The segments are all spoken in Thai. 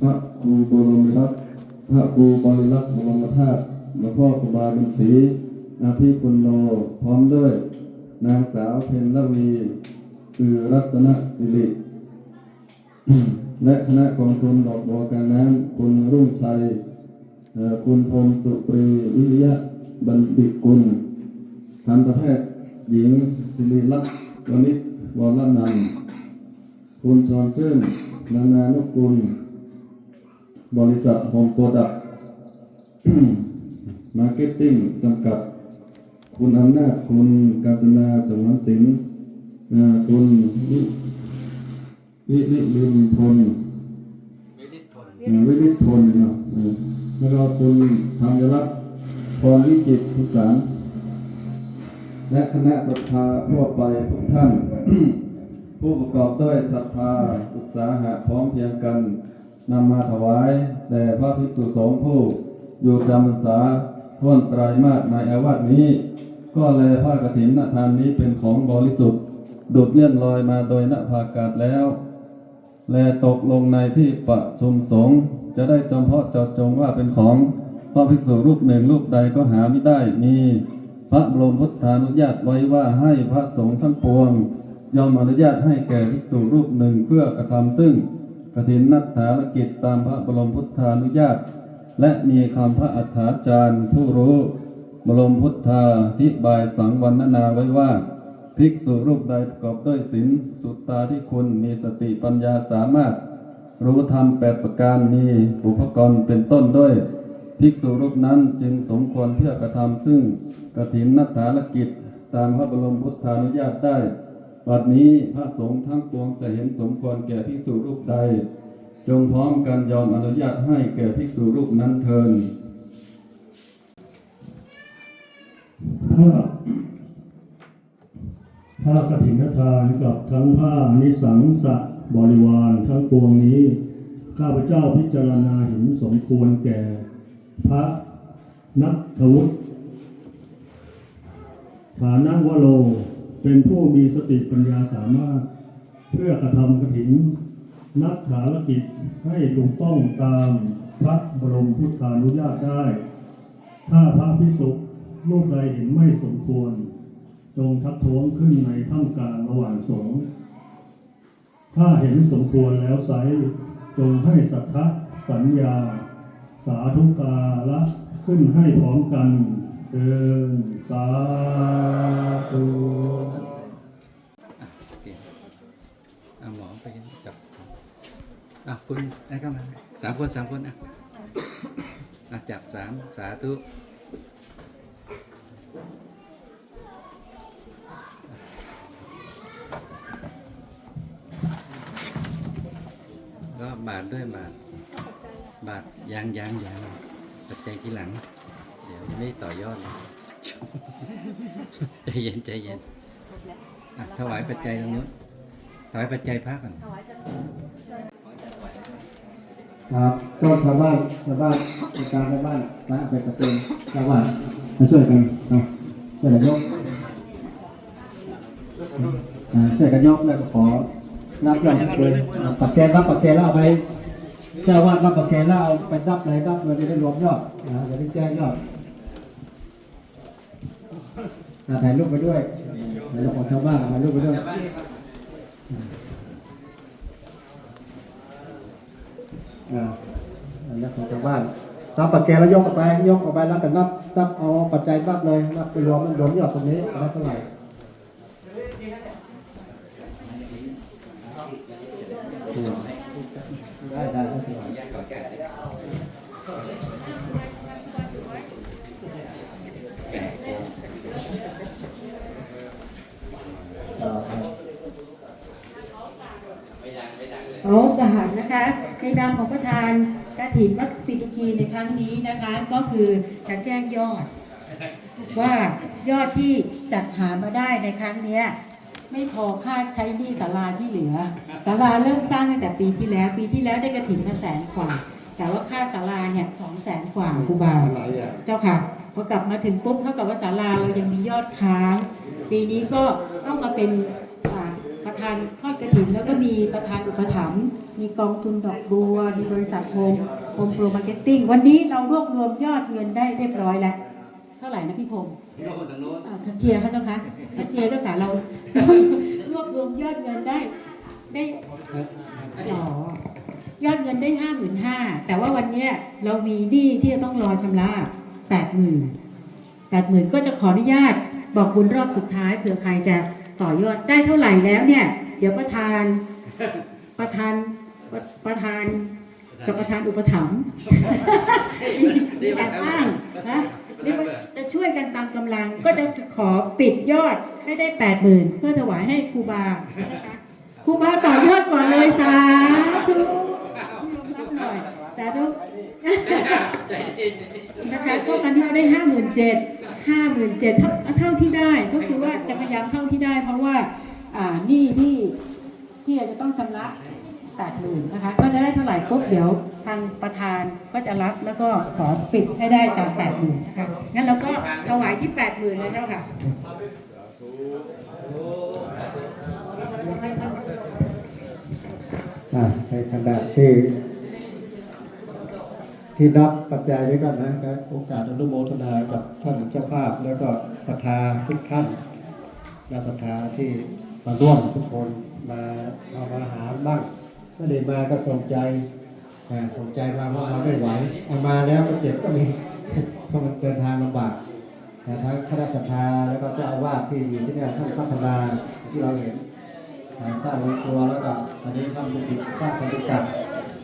พระครูบรมรัตน์พระครูบริรักษ์บรมธาตุหลวงพ่อครูบาบุญศรีอาภิปุณโนพร้อมด้วย นางสาวเพ็ญละวีสื่อรัตนสิริและคณะกองทุนดอกบัวการน้ำคุณรุ่งชัย คุณพรมสุปรีวิริยะบัณฑิตกุลทันตแพทย์หญิงศิริลักษณ์วณิชวรนันท์คุณชอนชื่น นานานุกุล บริษัทโฮมโปรดักมาร์เก็ตติ้งจำกัด คุณอำนาจคุณกาญจนาสมานสิงห์อ่าคุณวิวิริลิมพลวิริทนอ่าวิริพลเนาะอ่าแล้วก็คุณธัญรัตน์พรวิจิตรทุสารและคณะศรัทธาทั่วไปทุกท่าน ผู้ประกอบด้วยศรัทธาอุตสาหะพร้อมเพียงกันนำมาถวายแด่พระภิกษุสงฆ์ผู้ อยู่จำพรรษาท่วนไตรมาสในอาวาสนี้ ก็แลผ้ากฐินนทานนี้เป็นของบริสุทธิ์ดุดเลื่อนลอยมาโดยนภาอากาศแล้ว แลตกลงในที่ประชุมสงฆ์จะได้จำเพาะเจาะจงว่าเป็นของพระภิกษุรูปหนึ่งรูปใดก็หาไม่ได้มี พระบรมพุทธานุญาตไว้ว่าให้พระสงฆ์ทั้งปวง ยอมอนุญาตให้แก่ภิกษุรูปหนึ่งเพื่อกระทำซึ่งกฐินนักถาลกิจตามพระบรมพุทธานุญาต และมีคำพระอัฏฐาจารย์ผู้รู้ บรมพุทธาธิบายสังวันนาไว้ว่า ภิกษุรูปใดประกอบด้วยศีลสุตตาที่คุณมีสติปัญญาสามารถ รู้ธรรมแปดประการมีอุปกรณ์เป็นต้นด้วย ภิกษุรูปนั้นจึงสมควรเพื่อกระทำซึ่งกฐินนัฐาลกิจตามพระบรมพุทธานุญาตได้ บัดนี้พระสงฆ์ทั้งปวงจะเห็นสมควรแก่ภิกษุรูปใด จงพร้อมกันยอมอนุญาตให้แก่ภิกษุรูปนั้นเทินผ้าผ้ากฐินทานกับทั้งผ้านิสังสะบริวารทั้งปวงนี้ ข้าพเจ้าพิจารณาเห็นสมควรแก่ พระนักทวุฒิฐานะวโร เป็นผู้มีสติปัญญาสามารถ เพื่อกระทำกฐินนักฐานกิจให้ถูกต้องตามพระบรมพุทธานุญาตได้ ถ้าพระพิสุรูปใดเห็นไม่สมควร จงทักท้วงขึ้นในท่ามกลางระหว่างสงฆ์ถ้าเห็นสมควรแล้วไซจงให้สัทธะสัญญา สาธุกาละขึ้นให้พร้อมกัน เดินสาธุอเอาหมอไปจับอะคุณได้เข้ามาสามคนสามคนอะอะจับสามสาธุก็บาทด้วยบาทบาทยางยางยางปัจจัยทีหลัง ยวยังไม่ต่อยอดเลยใจเย็นใจเย็นอะถวายปัจจัยตรงนู้นถวายปัจจัยพระก่อนครับก็ชาวบ้านชาวบ้านในการชาวบ้านพระเป็นประตูชาวบ้านมาช่วยกันนะช่วยกันยกอ่าช่วยกันยกแล้วก็ขอรับยอดเลยปักแกนรับปักแกนแล้วเอาไปเจ้าวาดรับปักแกนแล้วเอาไปรับเลยรับเลยจะได้รวมยอดนะจะได้แจ้งยอด อ่าถ่ายรูปไปด้วยถ่ายรูปของชาวบ้านถ่ายรูปไปด้วยอ่าอันนี้ของชาวบ้านรับปัจจัยแล้วยกออกไปยกออกไปรับกันนับนับเอาปัจจัยนับเลยนับไปรวมมันรวมยอดตรงนี้ได้เท่าไหร่ได้ได้ได้เท่าไหร่อ่าครับ เอาสหัสนะคะในนามของประธานกฐินวัดปิตุกีในครั้งนี้นะคะ ก็คือจะแจ้งยอด ว่ายอดที่จัดหามาได้ในครั้งนี้ไม่พอค่าใช้หนี้ศาลาที่เหลือศาลาเริ่มสร้างตั้งแต่ปีที่แล้ว ปีที่แล้วได้กระถินมาแสนกว่า แต่ว่าค่าศาลาเนี่ยสองแสนกว่าครูบาเจ้าค่ะพอกลับมาถึงปุ๊บเท่ากับว่าศาลาเรายังมียอดค้าง ปีนี้ก็ต้องมาเป็น อ่าประธธานทอดกระถินแล้วก็มีประธานอุปถัมภ์มีกองทุนดอกบัว มีบริษัทโฮมโฮมโปรมาร์เก็ตติ้งวันนี้เรารวบรวมยอดเงินได้เรียบร้อยแล้ว เท่าไหร่นะพี่พงศ์อ่าทัเจียเขาเจ้าคะทัเจียเจ้าค่ะเรารวบรวมยอดเงินได้ได้อ๋อยอดเงินได้ห้าหมื่นห้าแต่ว่าวันเนี้ยเรามีหนี้ที่จะต้องรอชำระแปดหมื่นแปดหมื่นก็จะขออนุญาตบอกบุญรอบสุดท้ายเผื่อใครจะ ต่อยอดได้เท่าไหร่แล้วเนี่ย เดี๋ยวประธานประธานประประธานกับประธานอุปถัมภ์ดีมากแอบอ้างนะเรียกว่าจะช่วยกันตามกำลังก็จะขอปิดยอดให้ได้แปดหมื่นเพื่อถวายให้ครูบานะคะครูบาต่อยอดก่อนเลยสาธุยอมรับหน่อยสาธุใจดีใจดีนะคะก็กันที่เราได้ห้าหมื่นเจ็ดห้าหมื่นเจ็ดเท่าเท่าที่ได้ ก็คือว่าจะพยายามเท่าที่ได้ เพราะว่าอ่าหนี่นี่ที่เราจะต้องชำระแปดหมื่นนะคะ ก็จะได้เท่าไหร่ปุ๊บเดี๋ยวทางประธานก็จะรับแล้วก็ขอปิดให้ได้ตามแปดหมื่นนะคะงั้นเราก็ถวายที่แปดหมื่นเลยเจ้าค่ะอ่าในขณะที่ ที่นับปัจจัยด้วยกันนะครับโอกาสอนุโมทนากับท่านเจ้าภาพ แล้วก็ศรัทธาทุกท่านและศรัทธาที่มาร่วมทุกคนมาเอามาหาบ้างไม่ได้มาก็ส่งใจอ่ส่งใจมาเพราะมาไม่ไหวเอามาแล้วก็เจ็บก็มีเพราะมันเดินทางลำบากนะทั้งคณะศรัทธาแล้วก็เจ้าอาวาสที่อยู่ที่นี่ท่านพัฒนาที่เราเห็นสร้างโรงครัวแล้วก็ตอนนี้ทำติดสร้างบรรย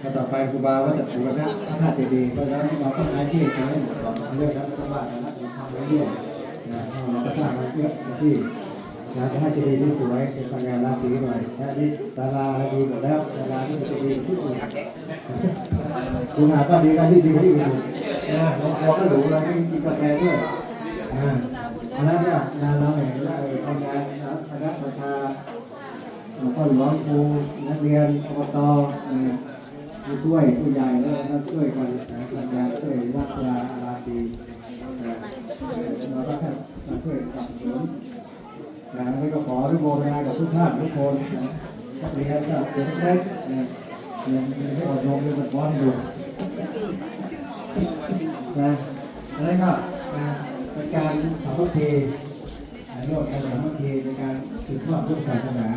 ากาศถ้าต่อไปครูบาว่าจะปลูกนะพระธาตุเจดีย์เพราะฉะนั้นเราต้องใช้ที่ให้หมดก่อนเรื่องนั้นต้องว่ากันนะเราทำเรื่อยๆนะเราก็สร้างมาเยอที่นะพระธาตุเจดีย์ที่สวยเป็นสง่าราศีหน่อยและนี่ศาลาดีหมดแล้วศาลาที่เจดีย์ที่อื่นคุณอาก็ดีกันที่ดีกว่าที่อื่นนะโรงครัวก็หรูแล้วก็มีกินกาแฟด้วยอ่าอันนั้นเนี่ยงานเราเห็นว่าเออทำงานนะคณะศรัทธาแล้วก็หลวงครูนักเรียนอบตนะ ผู้ช่วยผู้ใหญ่แล้วก็ช่วยกันทำงานช่วยรักษาอาราตีนะเราก็แค่ช่วยสนับสนุนนะแล้วก็ขออนุโมนากับทุกท่านทุกคนนะเรียนจากเด็กเล็กๆนะเรียนเรียนให้อดรมเรียนมันร้อนอยู่นะแล้วก็นะเป็นการสามัคคีร่วมกันสามัคคีในการสืบทอดพุทธศาสนา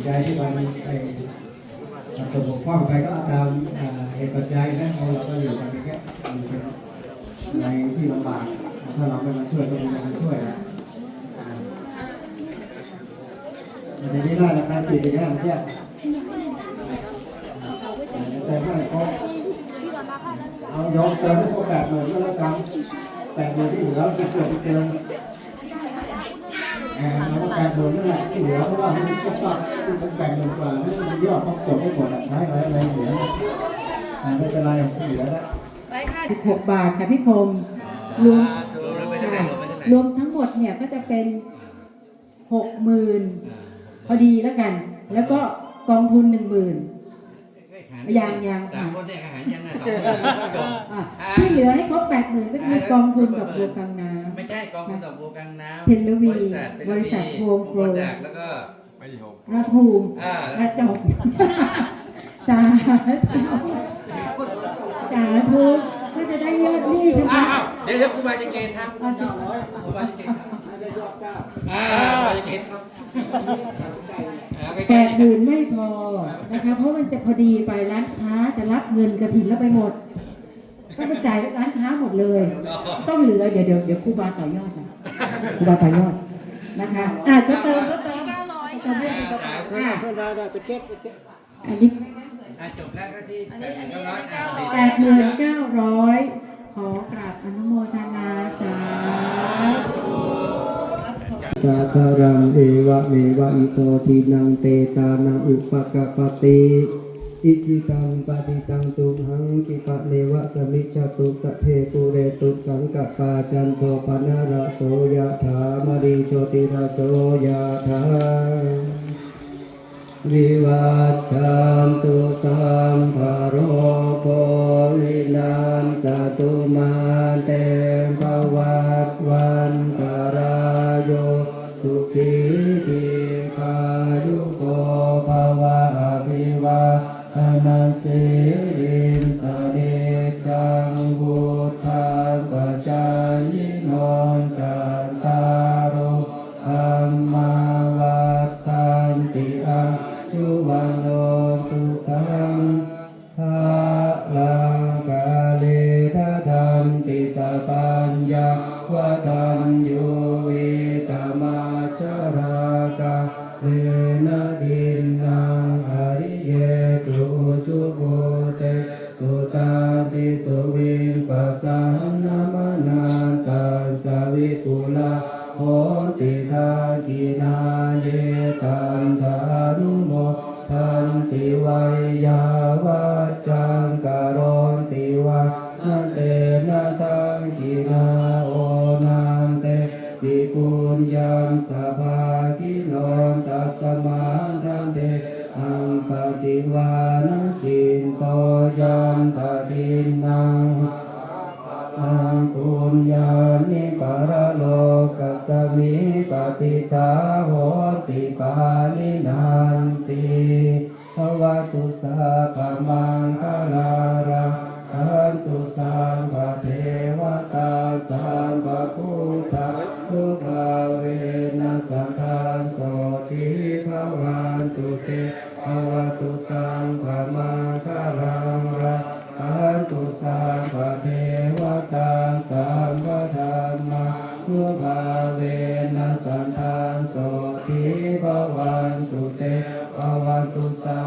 สิ่งใดที่มันไอ้ตกบกพร่องไปก็ตามเหตุปัจจัยนะเราเราก็อยู่กันอย่ในที่ลำบากถ้าเราไม่มาช่วยก็ไมีใครมาช่วยนะแต่ในนี้ได้ราคาปีสิบห้ามันแยแต่ไม่ครบเอายอมเติมให้ครบแปดหมื่นก็แล้วกันแปดหมื่นที่เหลือเป็นส่วนที่เกิน เราก็แปดหมื่นนั่นแหละที่เหลือเพราะว่ามันก็ฝากที่เป็นแปดหมื่นกว่านั่นมันยอดต้องกดไม่หมดอะท้ายอะไรอะไรเหลืออ่าไม่เป็นไรที่เหลือแล้ว16 บาทค่ะพี่พงศ์รวมรวมไปเท่าไหร่ค่ะรวมไปเท่าไหร่รวมทั้งหมดเนี่ยก็จะเป็น60,000พอดีแล้วกัน แล้วก็กองทุน 10,000ยังยังสามค่ะคนเนี่ยอาหารยังอะสองคนจบอะอ่าที่เหลือให้ครบ80,000ก็จะมีกองทุนกับบัวกลางน้ ไม่ใช่กองทุนดอกบัวกลางน้ำเพลวีบริษัทเพลบริษัทโฮมโปรโปรดักต์แล้วก็ำราชภูมิอ่าราชจบสาธุสาธุก็จะได้ยอดหนี้ใช่ไหมอ้าวเดี๋ยวเดี๋ยวครูบาจะเกทำเอาจบครูบาจะเกทำอ่าครูบาจะเกทำอ่าใกแปล้ดๆหมื่นไม่พอนะคะเพราะมันจะพอดีไปร้านค้าจะรับเงินกระถินแล้วไปหมด ต้องไปจ่ายร้านค้าหมดเลย ต้องเหลือเดี๋ยวเดี๋ยวเดี๋ยวครูบาต่อยอดนะครูบาต่อยอดนะคะอะจะเติมก็เติมเติมไม่ได้ก็สาธุอะขึ้นมาได้เป็นเก็ตเป็นเก็ตอันนี้อะจบแล้วก็ที่แปดหมื่นเก้าร้อยอะแปดหมื่นเก้าร้อยขอกราบอนุโมทนาสาธุสาคารังเอวะเมวะอิโตทินังเตตานังอุปกปปติ อิจิตังปฏิตังตุหังกิปะเนวะสมิจตุสเพปุเรตุสังกปปาจันโทปนะระโสยะถามริโชติระโสยะถาวิวัชชันตุสัมภโรโควินันสตุมาเตภวัตวัน สภากิโนตัสมาทันเตอังปฏิวานจินโตยันตตินังอังคุณญานิปรโลกัสมิปติตาโหติปานินันติภวตุสัพมังคลา โสติภวันตุเตภวันตุสา